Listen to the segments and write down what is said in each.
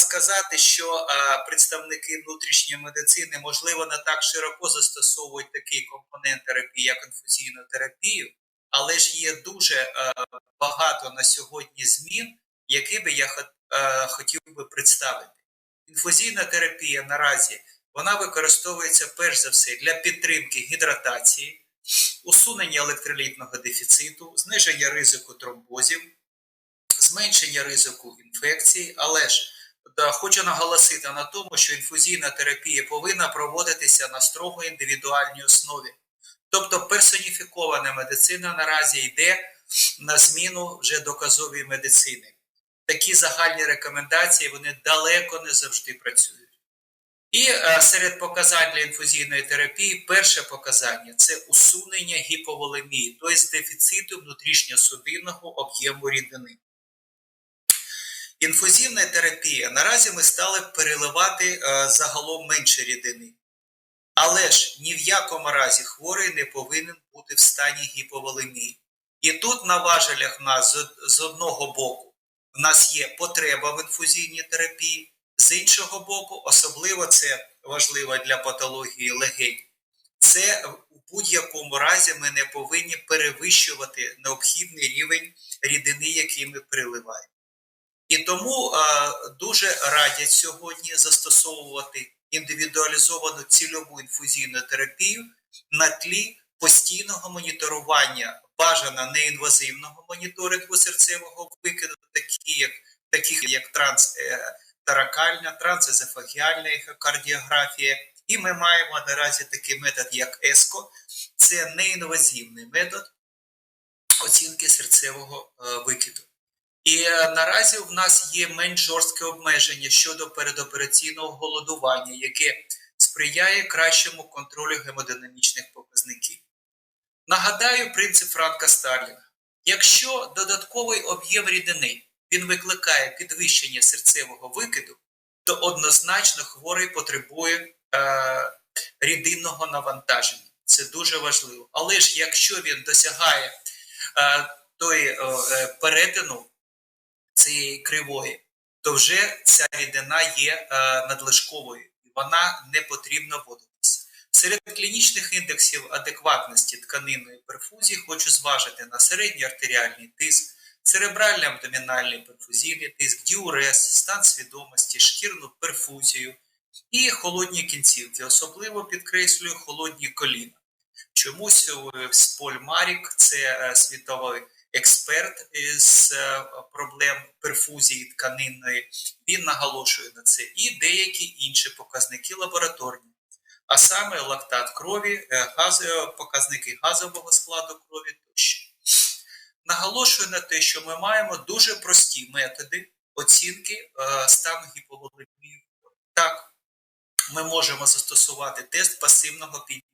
сказати, що а, представники внутрішньої медицини, можливо, не так широко застосовують такий компонент терапії, як інфузійну терапію, але ж є дуже а, багато на сьогодні змін, які би я а, хотів би представити. Інфузійна терапія наразі вона використовується перш за все для підтримки гідратації, усунення електролітного дефіциту, зниження ризику тромбозів, зменшення ризику інфекції, але ж да, хочу наголосити на тому, що інфузійна терапія повинна проводитися на строго індивідуальній основі. Тобто персоніфікована медицина наразі йде на зміну вже доказової медицини. Такі загальні рекомендації вони далеко не завжди працюють. І е, серед показань для інфузійної терапії перше показання це усунення гіповолемії, тобто дефіциту внутрішньосудинного об'єму рідини. Інфузивна терапія наразі ми стали переливати е, загалом менше рідини. Але ж ні в якому разі хворий не повинен бути в стані гіповолемії. І тут на важелях в нас з, одного боку в нас є потреба в інфузійній терапії, з іншого боку, особливо це важливо для патології легень. Це у будь-якому разі ми не повинні перевищувати необхідний рівень рідини, який ми переливаємо. І тому е, дуже радять сьогодні застосовувати індивідуалізовану цільову інфузійну терапію на тлі постійного моніторування бажано неінвазивного моніторингу серцевого викиду, такі як, таких як транстаракальна, трансезофагіальна ехокардіографія. І ми маємо наразі такий метод, як ЕСКО, це неінвазивний метод оцінки серцевого е, викиду. І е, наразі в нас є менш жорстке обмеження щодо передопераційного голодування, яке сприяє кращому контролю гемодинамічних показників. Нагадаю принцип Франка Старлінга. Якщо додатковий об'єм рідини він викликає підвищення серцевого викиду, то однозначно хворий потребує е, рідинного навантаження. Це дуже важливо. Але ж якщо він досягає е, той е, перетину цієї кривої, то вже ця рідина є е, надлишковою і вона не потрібна вводитися. Серед клінічних індексів адекватності тканинної перфузії хочу зважити на середній артеріальний тиск, церебральний абдомінальний перфузійний тиск, діурез, стан свідомості, шкірну перфузію і холодні кінцівки. Особливо підкреслюю холодні коліна. Чомусь Споль Марік, це світовий експерт з проблем перфузії тканинної, він наголошує на це і деякі інші показники лабораторні, а саме лактат крові, газові, показники газового складу крові тощо. Наголошую на те, що ми маємо дуже прості методи оцінки стану гіповолемії. Так, ми можемо застосувати тест пасивного піднімання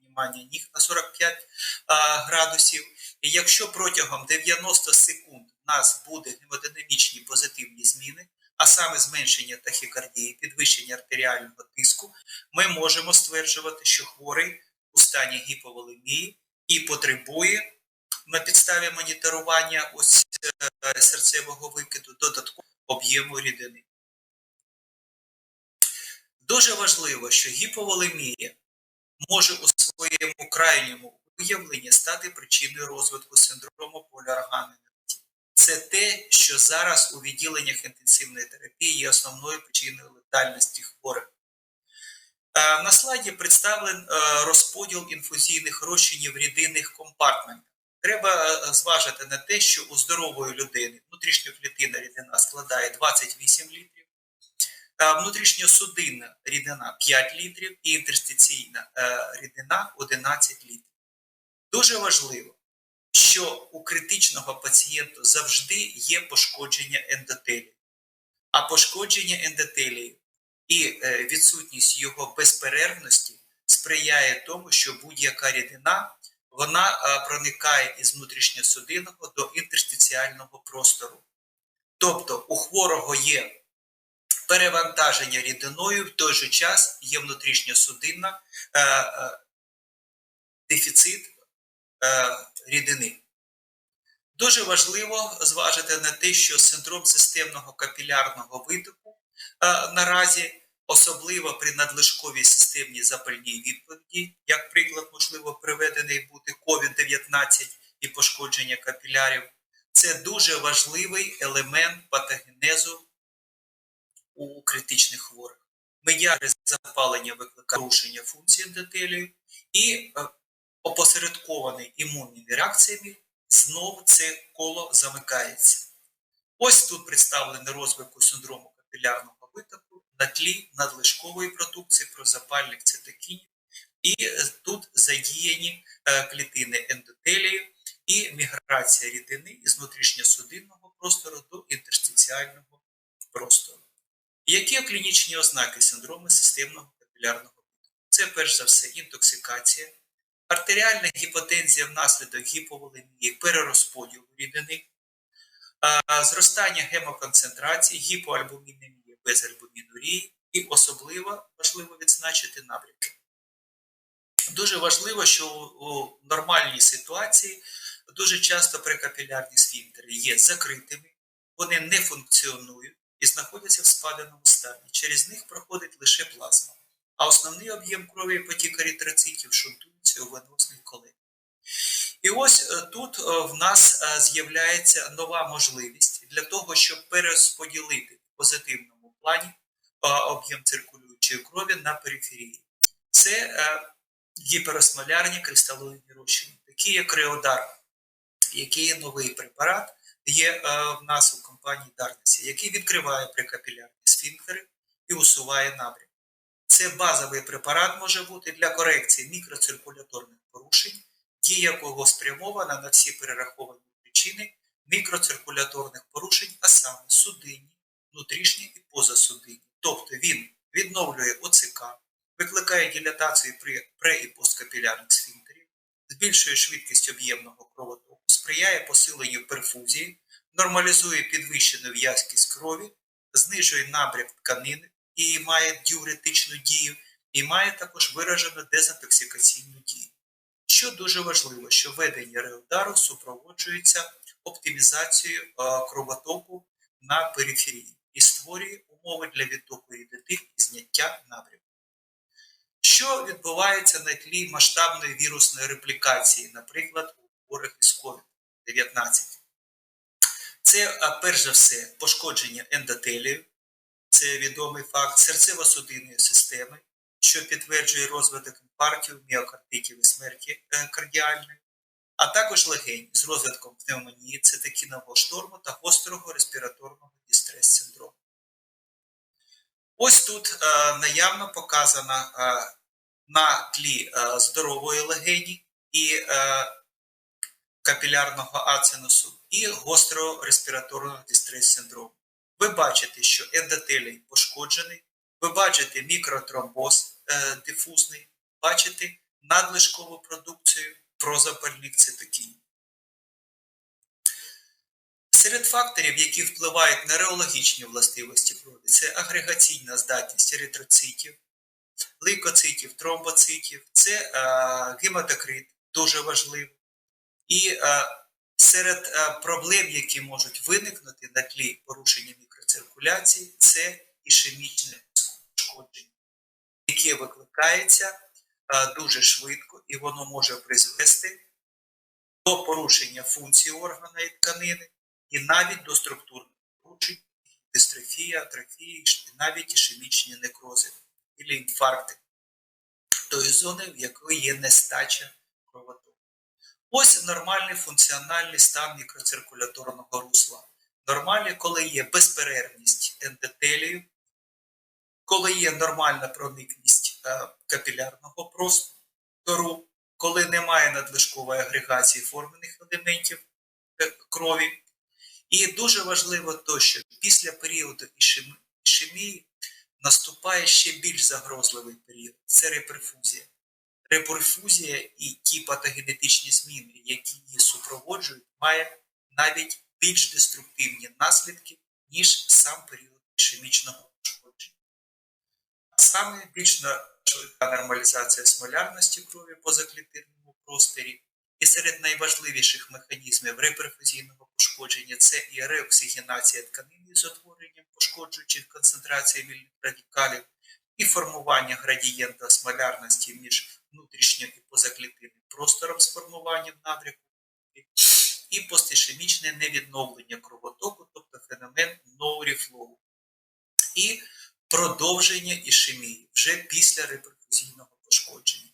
ніг на 45 а, градусів. І якщо протягом 90 секунд у нас буде гемодинамічні позитивні зміни, а саме зменшення тахікардії, підвищення артеріального тиску, ми можемо стверджувати, що хворий у стані гіповолемії і потребує на підставі моніторування ось серцевого викиду додаткового об'єму рідини. Дуже важливо, що гіповолемія може у своєму крайньому виявленні стати причиною розвитку синдрому поліорганної. Це те, що зараз у відділеннях інтенсивної терапії є основною причиною летальності хворих. На слайді представлений розподіл інфузійних розчинів рідинних компартментів. Треба зважити на те, що у здорової людини внутрішньоклітинна рідина складає 28 літрів, внутрішньосудинна рідина 5 літрів і інтерстиційна рідина 11 літрів. Дуже важливо, що у критичного пацієнта завжди є пошкодження ендотелію. А пошкодження ендотелію і відсутність його безперервності сприяє тому, що будь-яка рідина вона проникає із внутрішньосудинного до інтерстиціального простору. Тобто у хворого є перевантаження рідиною, в той же час є внутрішньосудинна дефіцит е, рідини. Дуже важливо зважити на те, що синдром системного капілярного витоку е, наразі, особливо при надлишковій системній запальній відповіді, як приклад, можливо, приведений бути COVID-19 і пошкодження капілярів, це дуже важливий елемент патогенезу у критичних хворих. Медіари запалення викликає порушення функції ендотелію і е, опосередкований імунними реакціями знову це коло замикається. Ось тут представлений розвитку синдрому капілярного витоку на тлі надлишкової продукції прозапальних цитокінів, і е, тут задіяні е, клітини ендотелію і міграція рідини із внутрішньосудинного простору до інтерстиціального простору. Які клінічні ознаки синдрому системного капілярного витоку? Це перш за все інтоксикація, артеріальна гіпотензія внаслідок гіповолемії, перерозподілу рідини, зростання гемоконцентрації, гіпоальбумінемія без альбумінурії і особливо важливо відзначити набряки. Дуже важливо, що у нормальній ситуації дуже часто прикапілярні сфінктери є закритими, вони не функціонують і знаходяться в спаленому стані. Через них проходить лише плазма, а основний об'єм крові потік еритроцитів шунтується у венозний колен. І ось е, тут е, в нас е, з'являється нова можливість для того, щоб перерозподілити в позитивному плані об'єм циркулюючої крові на периферії. Це гіперосмолярні кристалоїдні розчини, такі як Реодар, який є новий препарат, є в нас у компанії Дарнесі, який відкриває прикапілярні сфінктери і усуває набряк. Це базовий препарат може бути для корекції мікроциркуляторних порушень дія якого спрямована на всі перераховані причини мікроциркуляторних порушень, а саме судинні, внутрішні і позасудинні. Тобто він відновлює ОЦК, викликає дилатацію при пре- і посткапілярних сфінктерів, збільшує швидкість об'ємного кровотоку, сприяє посиленню перфузії, нормалізує підвищену в'язкість крові, знижує набряк тканини і має діуретичну дію, і має також виражену дезінтоксикаційну дію. Що дуже важливо, що ведення реудару супроводжується оптимізацією е, кровотоку на периферії і створює умови для відтоку рідини і зняття напрямку. Що відбувається на тлі масштабної вірусної реплікації, наприклад, хворих із COVID-19? Це, е, перш за все, пошкодження ендотелію, це відомий факт серцево-судинної системи, що підтверджує розвиток інфарктів, міокардитів і смерті е, кардіальної, а також легень з розвитком пневмонії, це цитокінового шторму та гострого респіраторного дістрес-синдрому. Ось тут е, наявно показана е, на тлі е, здорової легені і е, капілярного ацинусу і гострого респіраторного дістрес-синдрому. Ви бачите, що ендотелій пошкоджений, ви бачите мікротромбоз е, дифузний, бачите надлишкову продукцію прозапальних цитокінів. Серед факторів, які впливають на реологічні властивості крові, це агрегаційна здатність еритроцитів, лейкоцитів, тромбоцитів, це е, гематокрит, дуже важливо. І е, серед е, проблем, які можуть виникнути на тлі порушення мікроциркуляції, це ішемічне пошкодження, яке викликається дуже швидко, і воно може призвести до порушення функції органа і тканини, і навіть до структурних порушень, дистрофія, атрофії, і навіть ішемічні некрози або інфаркти тої зони, в якої є нестача кровотоку. Ось нормальний функціональний стан мікроциркуляторного русла. Нормальний, коли є безперервність ендотелію, коли є нормальна проникність е, капілярного простору, коли немає надлишкової агрегації формених елементів е, крові. І дуже важливо то, що після періоду ішемії наступає ще більш загрозливий період це реперфузія. Реперфузія і ті патогенетичні зміни, які її супроводжують, має навіть більш деструктивні наслідки, ніж сам період ішемічного саме більш швидка нормалізація смолярності крові в позаклітинному просторі. І серед найважливіших механізмів реперфузійного пошкодження це і реоксигенація тканини з утворенням пошкоджуючих концентрацій вільних радикалів, і формування градієнта смолярності між внутрішньо і позаклітинним простором з формуванням і постішемічне невідновлення кровотоку, тобто феномен reflow, і продовження ішемії вже після реперфузійного пошкодження.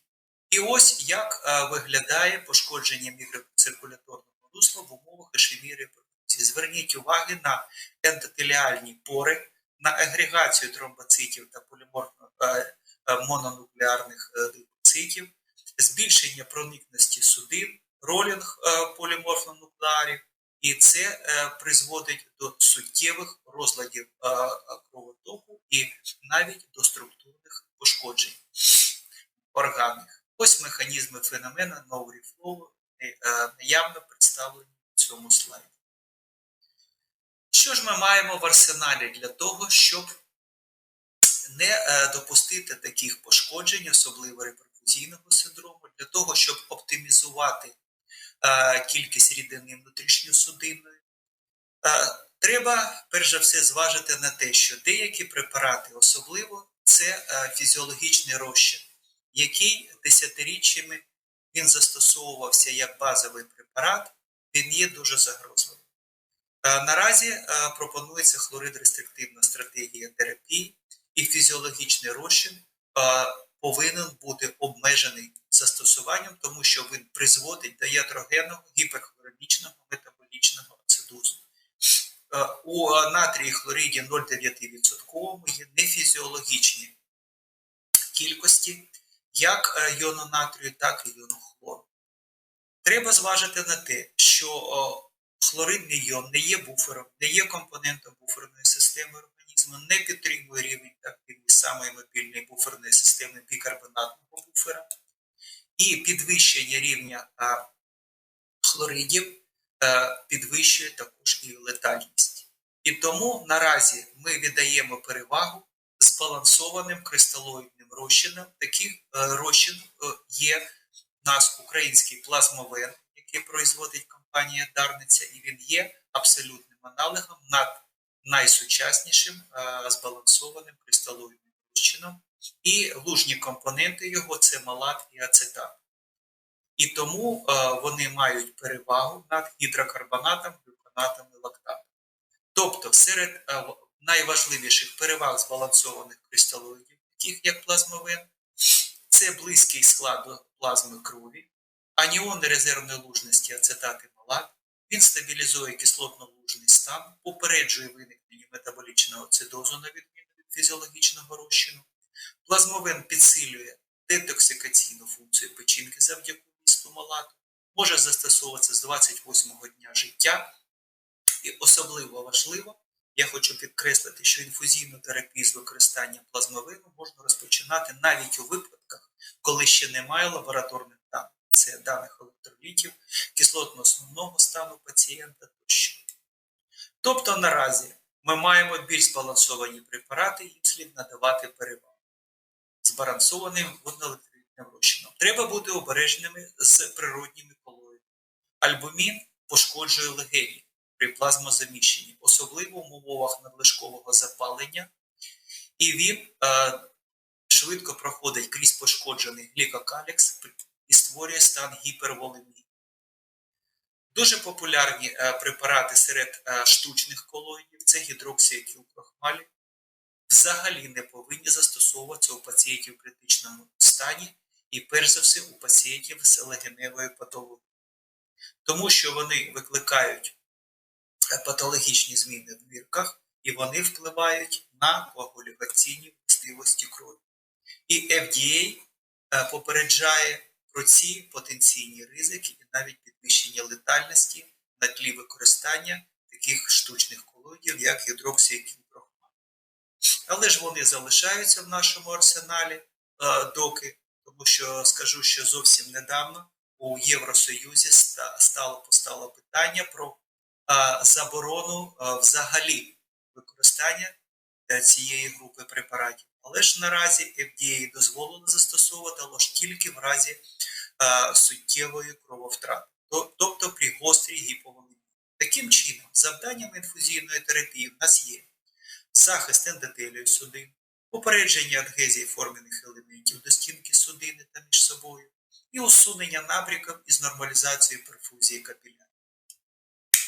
І ось як е, виглядає пошкодження мікроциркуляторного русла в умовах ішемії реперфузії. Зверніть уваги на ендотеліальні пори, на агрегацію тромбоцитів та поліморфно е, е, мононуклеарних е, лейкоцитів, збільшення проникності судин, ролінг е, поліморфнонуклеарів, і це е, призводить до суттєвих розладів е, кровотоку і навіть до структурних пошкоджень органів. Ось механізми феномена е, наявно представлені в цьому слайді. Що ж ми маємо в арсеналі для того, щоб не допустити таких пошкоджень, особливо реперфузійного синдрому, для того, щоб оптимізувати е, кількість рідини внутрішньосудинної, е, треба перш за все зважити на те, що деякі препарати, особливо це е, фізіологічний розчин, який десятиріччями він застосовувався як базовий препарат, він є дуже загрозливим. Наразі пропонується хлорид-рестриктивна стратегія терапії, і фізіологічний розчин повинен бути обмежений застосуванням, тому що він призводить до ятрогенного гіперхлоремічного метаболічного ацидозу. Е, У натрії хлориді 0,9% є нефізіологічні кількості як е, йону натрію, так і йону. Треба зважити на те, що хлоридний йон не є буфером, не є компонентом буферної системи організму, не підтримує рівень активність самої мобільної буферної системи бікарбонатного буфера, і підвищення рівня хлоридів підвищує також і летальність. І тому наразі ми віддаємо перевагу збалансованим кристалоїдним розчинам. Таких розчин є у нас український плазмовен, який производить компанія Дарниця, і він є абсолютним аналогом над найсучаснішим збалансованим кристалоїдним розчином. І лужні компоненти його це малат і ацетат. І тому е, вони мають перевагу над гідрокарбонатом, глюконатом і лактатом. Тобто, серед е, найважливіших переваг збалансованих кристалоїдів, таких як плазмовен, це близький склад до плазми крові, аніони резервної лужності ацетат і малат, він стабілізує кислотно-лужний стан, попереджує виникнення метаболічного ацидозу на відміну від фізіологічного розчину. Плазмовен підсилює детоксикаційну функцію печінки завдяки місту малату, може застосовуватися з 28-го дня життя. І особливо важливо, я хочу підкреслити, що інфузійну терапію з використанням плазмовину можна розпочинати навіть у випадках, коли ще немає лабораторних даних. Це даних електролітів, кислотно-основного стану пацієнта тощо. Тобто наразі ми маємо більш збалансовані препарати, їм слід надавати перевагу збалансованим водноелектролітним розчином. Треба бути обережними з природніми колоїдами. Альбумін пошкоджує легені при плазмозаміщенні, особливо в умовах надлишкового запалення, і він е, швидко проходить крізь пошкоджений глікокалікс і створює стан гіперволемії. Дуже популярні е, препарати серед е, штучних колоїдів це гідроксіетилкрохмаль, взагалі не повинні застосовуватися у пацієнтів в критичному стані і, перш за все, у пацієнтів з легеневою патологією, тому що вони викликають патологічні зміни в нирках і вони впливають на коагулюваційні властивості крові. І FDA е, попереджає про ці потенційні ризики і навіть підвищення летальності на тлі використання таких штучних колоїдів, як гідроксіетилпрохмаль. Але ж вони залишаються в нашому арсеналі е, доки, тому що скажу, що зовсім недавно у Євросоюзі стало постало питання про заборону взагалі використання е, цієї групи препаратів. Але ж наразі FDA дозволено застосовувати лише тільки в разі е, суттєвої крововтрати, тобто при гострій гіповолемії. Таким чином, завданням інфузійної терапії в нас є захист ендотелію судин, попередження адгезії формених елементів до стінки судини та між собою, і усунення набряків із нормалізацією перфузії капілярів.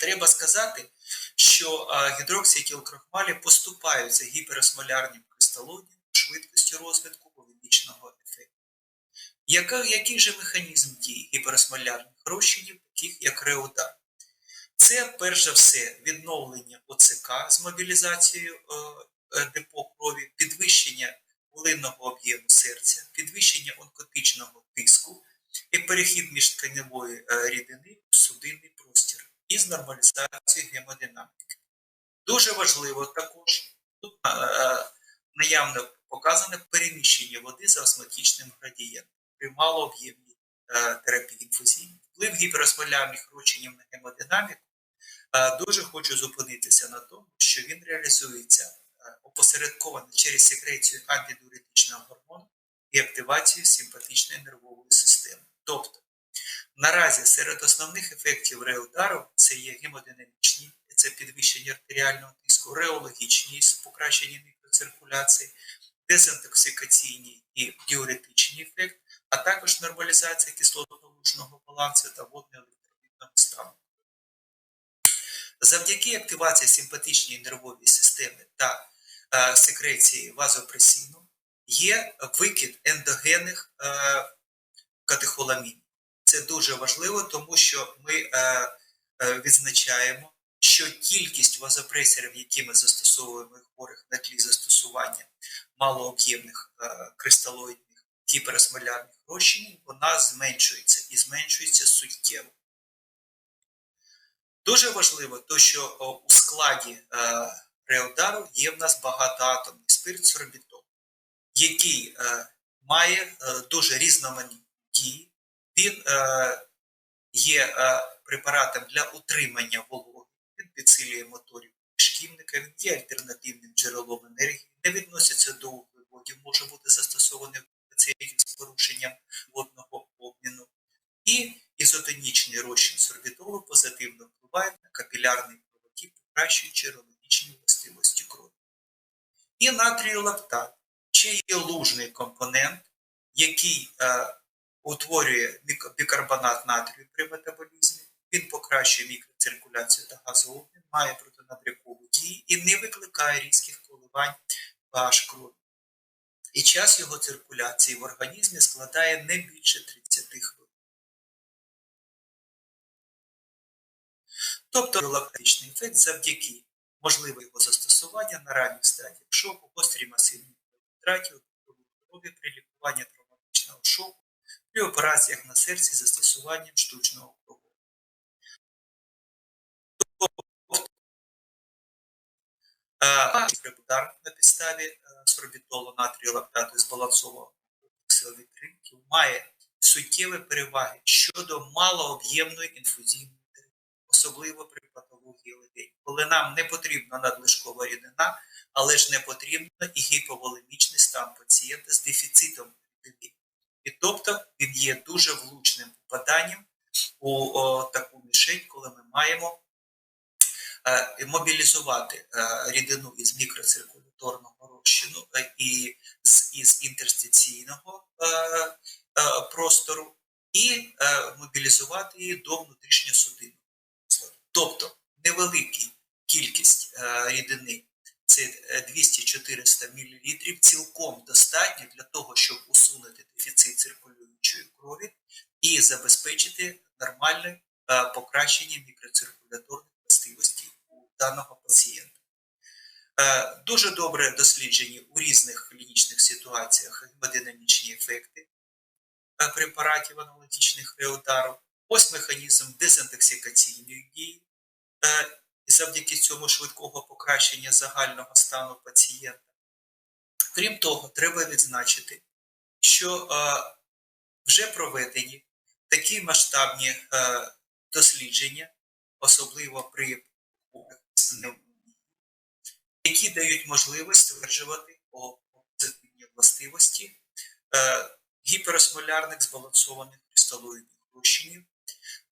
Треба сказати, що а, гідроксиетилкрохмалі поступаються гіперосмолярним кристалоїдам швидкості розвитку волемічного ефекту. Яка, який же механізм дії гіперосмолярних розчинів, таких як реудар? Це перш за все відновлення ОЦК з мобілізацією е, е, депо крові, підвищення волинного об'єму серця, підвищення онкотичного тиску і перехід міжтканевої е, рідини в судинний простір із нормалізацією гемодинаміки. Дуже важливо також тут наявно показане переміщення води за осмотичним градієнтом при малооб'ємній терапії інфузійній. Вплив гіперосмолярних розчинів на гемодинаміку Е, Дуже хочу зупинитися на тому, що він реалізується е, опосередковано через секрецію антидіуретичного гормону і активацію симпатичної нервової системи. Тобто, наразі серед основних ефектів реудару це є гемодинамічні, це підвищення артеріального тиску, реологічні покращення мікроциркуляції, дезінтоксикаційні і діуретичні ефект, а також нормалізація кислотно-лужного балансу та водно-електролітного стану. Завдяки активації симпатичної нервової системи та е, секреції вазопресину є викид ендогенних е, катехоламінів. Це дуже важливо, тому що ми е, е, відзначаємо, що кількість вазопресерів, які ми застосовуємо в хворих на тлі застосування малооб'ємних е, кристалоїдних гіперосмолярних розчинів, вона зменшується і зменшується суттєво. Дуже важливо, то, що у складі е, реодару є в нас багатоатомний спирт сорбітол, який е, має е, дуже різноманітні дії. Він є препаратом для утримання вологи, він підсилює моторів шківника, він є альтернативним джерелом енергії, не відноситься до вуглеводів, може бути застосований в пацієнтів з порушенням водного обміну. І ізотонічний розчин сорбітолу позитивно впливає на капілярний кровотік, покращуючи ароматичні властивості крові. І натріолактат, чи є лужний компонент, який е, утворює бікарбонат натрію при метаболізмі, він покращує мікроциркуляцію та газообмін, має протинабрякову дію і не викликає різких коливань pH крові. І час його циркуляції в організмі складає не більше 30 хвилин. Тобто лактичний ефект завдяки можливо його застосування на ранніх стадіях шоку, гострій масивній втраті, хворобі при лікуванні травматичного шоку, при операціях на серці застосуванням штучного крову. Препудар на підставі е, сорбітолу натрію лактату збалансованого силових ринків має суттєві переваги щодо малооб'ємної інфузійної терапії, особливо при патології легень, коли нам не потрібна надлишкова рідина, але ж не потрібно і гіповолемічний стан пацієнта з дефіцитом рідини. І тобто він є дуже влучним попаданням у о, таку мішень, коли ми маємо е, мобілізувати е, рідину із мікроциркуляторного розчину е, і з із інтерстиційного е, е, простору, і е, мобілізувати її до внутрішньосудинного. Тобто невелика кількість е, рідини, це е, 200-400 мл, цілком достатньо для того, щоб усунути дефіцит циркулюючої крові і забезпечити нормальне е, покращення мікроциркуляторних даного пацієнта. Е, Дуже добре досліджені у різних клінічних ситуаціях гемодинамічні ефекти е, препаратів аналогічних реудару. Ось механізм дезінтоксикаційної дії. Е, завдяки цьому швидкого покращення загального стану пацієнта. Крім того, треба відзначити, що вже проведені такі масштабні дослідження, особливо при пневмонії, які дають можливість стверджувати о позитивному властивості е, гіперосмолярних збалансованих кристалоїдних розчинів.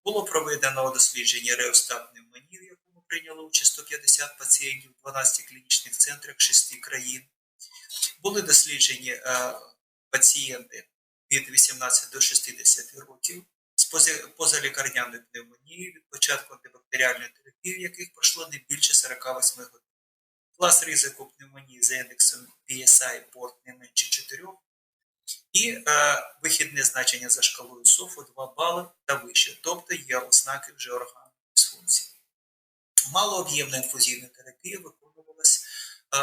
Було проведено дослідження реостат пневмонії, в якому прийняло участь 150 пацієнтів в 12 клінічних центрах 6 країн. Були досліджені е, пацієнти від 18 до 60 років з поза- позалікарняною пневмонією від початку антибактеріальної терапії, в яких пройшло не більше 48 годин. Клас ризику пневмонії за індексом PSI порт не менше 4 і е, вихідне значення за шкалою СОФу 2 бали та вище, тобто є ознаки вже органної дисфункції. Малооб'ємна інфузійна терапія виконувалась е,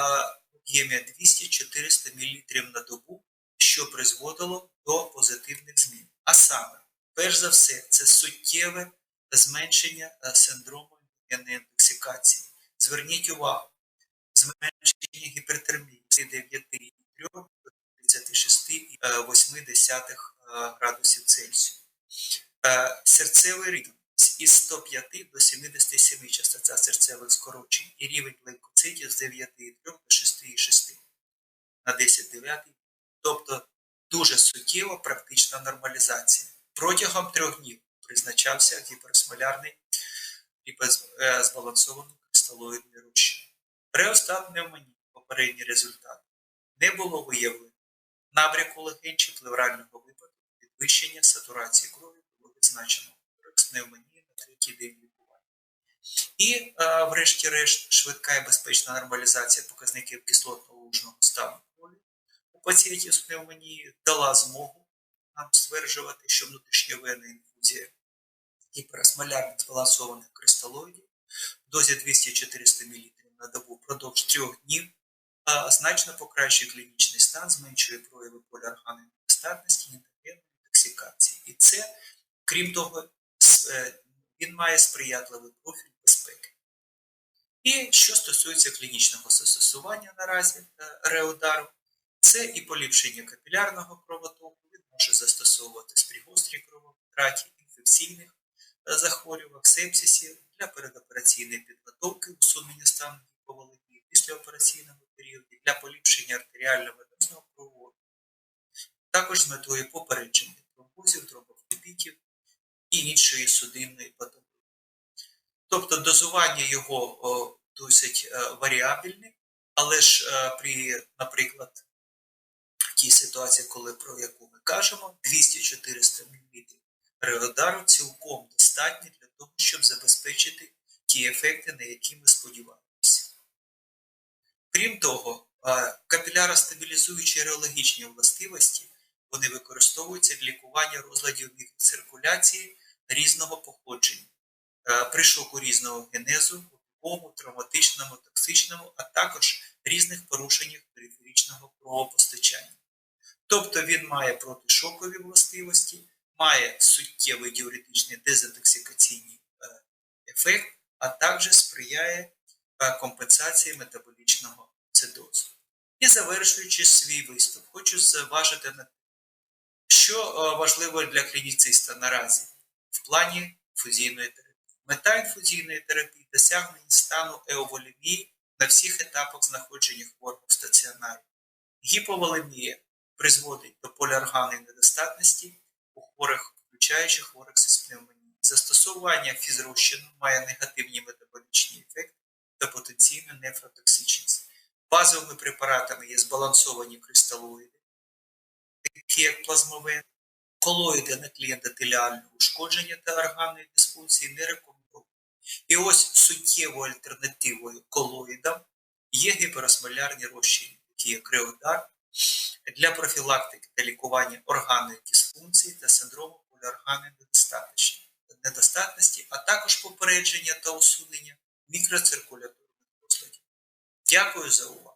в об'ємі 200-400 мл на добу, що призводило до позитивних змін. А саме, перш за все, це суттєве зменшення е, синдрому інтоксикації. Зверніть увагу, зменшення гіпертермії з 9,3 до 36,8 градусів Цельсію. Е, Серцевий ритм із 105 до 77 частота серцевих скорочень і рівень лейкоцитів з 9,3 до 6,6 на 10,9, тобто дуже суттєва практична нормалізація. Протягом трьох днів призначався гіперосмолярний збалансований кристалоїдний розчин. Реостат пневмонії, попередній результат, не було виявлено набряку легень чи плеврального випадку, підвищення сатурації крові було відзначено пневмонії на третій день лікування. І, е, врешті-решт, швидка і безпечна нормалізація показників кислотно-лужного стану крові у пацієнтів з пневмонією дала змогу нам стверджувати, що внутрішньовенна інфузія гіперосмолярних збалансованих кристалоїдів в дозі 200-400 мл на добу впродовж трьох днів значно покращує клінічний стан, зменшує прояви поліорганної недостатності, індогенної інтоксикації. І це, крім того, е, він має сприятливий профіль безпеки. І що стосується клінічного застосування наразі е, реудару, це і поліпшення капілярного кровотоку, може застосовуватись при гострій крововтраті, інфекційних захворювань, сепсисі для передопераційної підготовки, усунення стану гіповолемії в післяопераційному періоді для поліпшення артеріального венозного кровообігу, також з метою попередження тромбозів, тромбофлебітів і іншої судинної патології. Тобто дозування його о, досить е, варіабельне, але ж е, при, наприклад, тій ситуації, коли про яку ми кажемо, 200-400 мл реодару цілком достатньо для того, щоб забезпечити ті ефекти, на які ми сподіваємося. Крім того, капіляростабілізуючі реологічні властивості вони використовуються для лікування розладів мікроциркуляції різного походження при шоку різного генезу, опіковому, травматичному, токсичному, а також різних порушеннях периферичного кровопостачання. Тобто він має протишокові властивості, має суттєвий діуретичний дезінтоксикаційний е, ефект, а також сприяє е, компенсації метаболічного цидозу. І завершуючи свій виступ, хочу зважити на те, що е, важливо для клініциста наразі в плані інфузійної терапії. Мета інфузійної терапії досягнення стану еоволемії на всіх етапах знаходження хворого в стаціонарі. Гіповолемія призводить до поліорганної недостатності у хворих, включаючи хворих з пневмонією. Застосування фізрозчину має негативні метаболічні ефекти та потенційну нефротоксичність. Базовими препаратами є збалансовані кристалоїди, такі як плазмовен, колоїди на клієнтотеліального ушкодження та органної дисфункції не рекомендують. І ось суттєвою альтернативою колоїдам є гіперосмолярні розчини, такі як реодар, для профілактики та лікування органної дисфункції та синдрому поліорганної недостатності, а також попередження та усунення мікроциркуляторних розладів. Дякую за увагу.